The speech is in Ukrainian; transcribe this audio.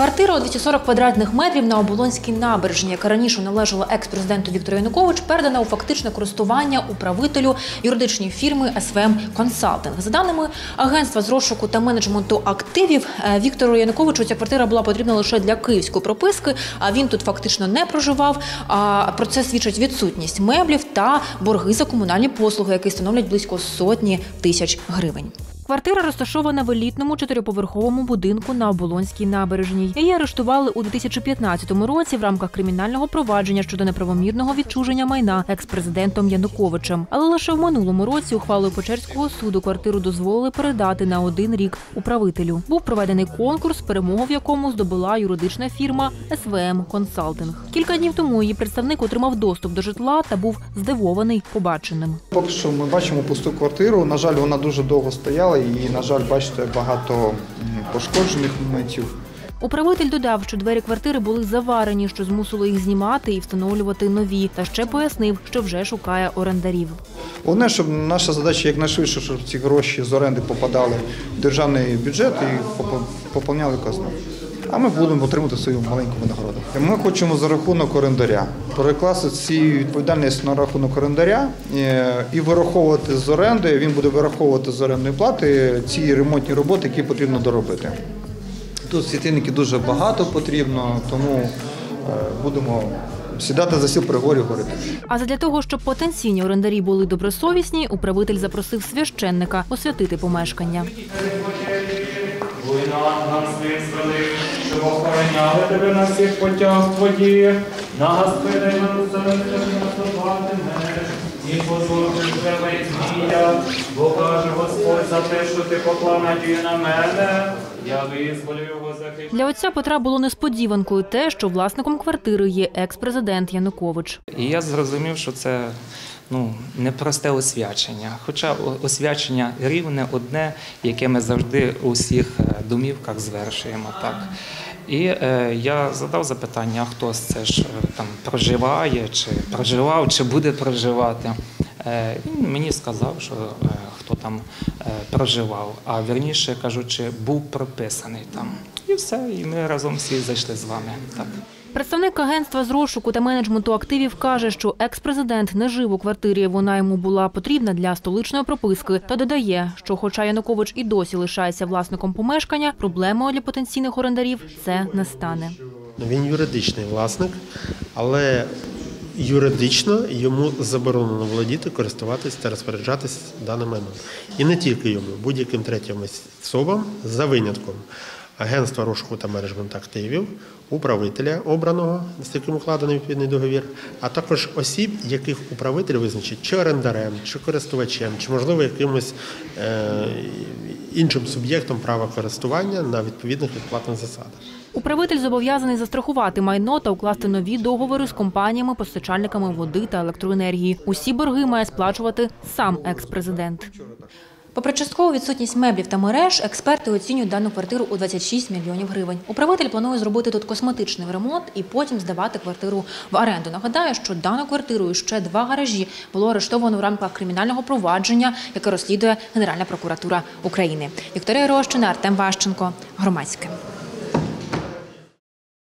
Квартира у 240 квадратних метрів на Оболонській набережні, яка раніше належала екс-президенту Віктору Янукович, передана у фактичне користування управителю юридичної фірми СВМ Консалтинг. За даними агентства з розшуку та менеджменту активів, е, Віктору Януковичу ця квартира була потрібна лише для київської прописки. А він тут фактично не проживав. А про це свідчить відсутність меблів та борги за комунальні послуги, які становлять близько сотні тисяч гривень. Квартира розташована в елітному чотириповерховому будинку на Оболонській набережній. Її арештували у 2015 році в рамках кримінального провадження щодо неправомірного відчуження майна екс-президентом Януковичем. Але лише в минулому році ухвалою Печерського суду квартиру дозволили передати на один рік управителю. Був проведений конкурс, перемогу в якому здобула юридична фірма СВМ Консалтинг. Кілька днів тому її представник отримав доступ до житла та був здивований побаченим. Поки що ми бачимо пусту квартиру. На жаль, вона дуже довго стояла і, на жаль, бачите, багато пошкоджених моментів. Управитель додав, що двері квартири були заварені, що змусило їх знімати і встановлювати нові. Та ще пояснив, що вже шукає орендарів. Головне, щоб наша задача якнайшвидше, щоб ці гроші з оренди попадали в державний бюджет і попо- поповняли казну. А ми будемо отримати свою маленьку винагороду. Ми хочемо за рахунок орендаря перекласти ці відповідальність на рахунок орендаря е, і вираховувати з оренди. Він буде вираховувати з орендної плати ці ремонтні роботи, які потрібно доробити. Тут світильників дуже багато потрібно, тому е, будемо сідати за сіл переговорів говорити. А задля того, щоб потенційні орендарі були добросовісні, управитель запросив священника освятити помешкання. Війна нам свислили, щоб охороняли тебе на всіх путях твоїх, на Господи Єрусалимі наступатимеш, і послухаєш тебе змія, бо каже Господь за те, що ти поклав надію на мене, я визволю його захищати. Для отця Петра було несподіванкою те, що власником квартири є екс-президент Янукович. І я зрозумів, що це ну, непросте освячення. Хоча освячення рівне одне, яке ми завжди у всіх е, домівках звершуємо. Так. І е, я задав запитання, а хто це ж е, там проживає, чи проживав, чи буде проживати. Е, він мені сказав, що е, хто там е, проживав, а вірніше кажучи, був прописаний там. І все, і ми разом всі зайшли з вами. Так. Представник агентства з розшуку та менеджменту активів каже, що екс-президент не жив у квартирі. Вона йому була потрібна для столичної прописки. Та додає, що, хоча Янукович і досі лишається власником помешкання, проблемою для потенційних орендарів це не стане. Він юридичний власник, але юридично йому заборонено володіти, користуватись та розпоряджатись даним майном. І не тільки йому, будь-яким третім особам за винятком агентства розшуку та менеджменту активів, управителя обраного, з яким укладений відповідний договір, а також осіб, яких управитель визначить чи орендарем, чи користувачем, чи можливо якимось е, іншим суб'єктом права користування на відповідних відплатних засадах. Управитель зобов'язаний застрахувати майно та укласти нові договори з компаніями, постачальниками води та електроенергії. Усі борги має сплачувати сам екс-президент. Попри часткову відсутність меблів та мереж, експерти оцінюють дану квартиру у 26 мільйонів гривень. Управитель планує зробити тут косметичний ремонт і потім здавати квартиру в оренду. Нагадаю, що дану квартиру і ще два гаражі було арештовано в рамках кримінального провадження, яке розслідує Генеральна прокуратура України. Вікторія Рощина, Артем Ващенко, громадське.